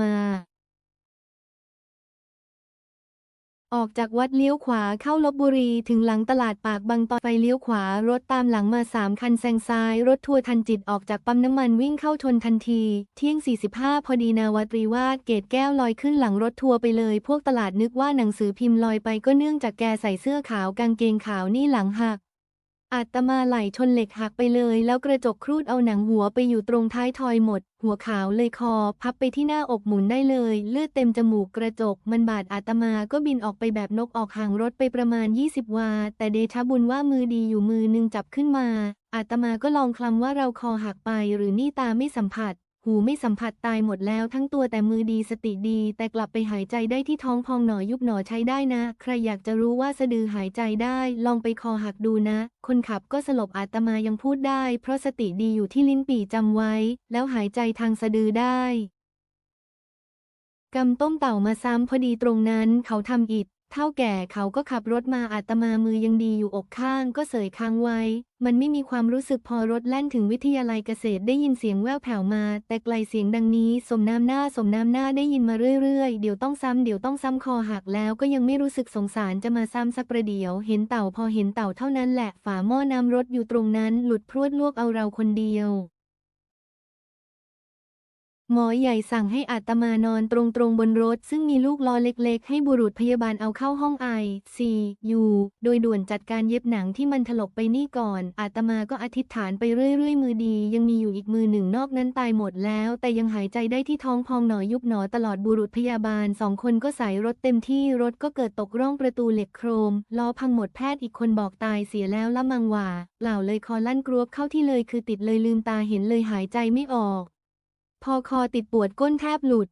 มา ออกจากวัดเลี้ยวขวาเข้าลบบุรีถึงหลังตลาดปากบางตอนไฟเลี้ยวขวารถตามหลังมาสามคันแซงซ้าย รถทัวร์ทันจิตออกจากปั๊มน้ำมันวิ่งเข้าชนทันที เที่ยง 45 พอดีนาวตรีวาดเกตแก้วลอยขึ้นหลังรถทัวร์ไปเลย พวกตลาดนึกว่าหนังสือพิมพ์ลอยไปก็เนื่องจากแกใส่เสื้อขาวกางเกงขาวนี่หลังหัก อาตมาไหลชนเหล็กหักไปเลย แล้วกระจกครูดเอาหนังหัวไปอยู่ตรงท้ายทอยหมด หัวขาวเลยคอ พับไปที่หน้าอกหมุนได้เลย เลือดเต็มจมูกกระจก มันบาดอาตมาก็บินออกไปแบบนกออกห่างรถไปประมาณ 20 วา แต่เดชะบุญว่ามือดีอยู่มือนึงจับขึ้นมา อาตมาก็ลองคลำว่าเราคอหักไปหรือนี่ตาไม่สัมผัส หูไม่สัมผัสตายหมดแล้วทั้งตัวแต่มือดีสติดี แต่กลับไปหายใจได้ที่ท้องพองหนอยุบหนอใช้ได้นะ ใครอยากจะรู้ว่าสะดือหายใจได้ ลองไปคอหักดูนะ คนขับก็สลบอาตมายังพูดได้ เพราะสติดีอยู่ที่ลิ้นปี่จำไว้ แล้วหายใจทางสะดือได้กำต้มเต่ามาซ้ำพอดีตรงนั้นเขาทำอิด เท่าแก่เขาก็ขับรถมาอาตมามือยังดีอยู่อกข้างก็เสยค้างไว้ มันไม่มีความรู้สึกพอรถแล่นถึงวิทยาลัยเกษตรได้ยินเสียงแว่วแผ่วมา แต่ไกลเสียงดังนี้ สมน้ำหน้าสมน้ำหน้าได้ยินมาเรื่อยๆ เดี๋ยวต้องซ้ำเดี๋ยวต้องซ้ำคอหักแล้วก็ยังไม่รู้สึกสงสารจะมาซ้ำสักประเดี๋ยว เห็นเต่าพอเห็นเต่าเท่านั้นแหละฝาหม้อน้ำรถอยู่ตรงนั้น หลุดพรวดลวกเอาเราคนเดียว หมอใหญ่สั่งให้อาตมานอนตรงๆบนรถ ซึ่งมีลูกล้อเล็กๆ ให้บุรุษพยาบาลเอาเข้าห้องไอซียูโดยด่วนจัดการเย็บหนังที่มันถลกไปนี่ก่อน อาตมาก็อธิษฐานไปเรื่อยๆ มือดี ยังมีอยู่อีกมือหนึ่งนอกนั้นตายหมดแล้ว แต่ยังหายใจได้ที่ท้องพองหนอยุบหนอตลอดบุรุษพยาบาลสองคนก็ใส่รถเต็มที่รถก็เกิดตกร่องประตูเหล็กโครมล้อพังหมดแพทย์อีกคนบอกตายเสียแล้วละมังหว่าเปล่าเลยคอลั่นกรวบเข้าที่เลยคือติดเลยลืมตาเห็นเลยหายใจไม่ออก พอคอติดปวดก้นแทบหลุด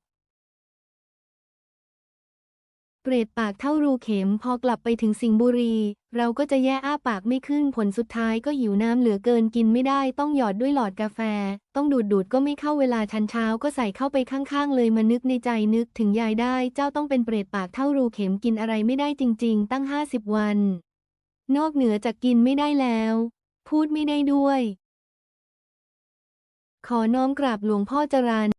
เปรตปากเท่ารูเข็มพอกลับไปถึงสิงห์บุรี เราก็จะแย่อ้าปากไม่ขึ้นผลสุดท้ายก็หิวน้ำเหลือเกินกินไม่ได้ต้องหยอดด้วยหลอดกาแฟ ต้องดูดดูดก็ไม่เข้าเวลาชันเช้าก็ใส่เข้าไปข้างๆ เลยมานึกในใจนึกถึงยายได้ เจ้าต้องเป็นเปรตปากเท่ารูเข็มกินอะไรไม่ได้จริง ๆ ตั้งห้าสิบวัน นอกเหนือจากกินไม่ได้แล้ว พูดไม่ได้ด้วย ขอน้อมกราบหลวงพ่อจรัน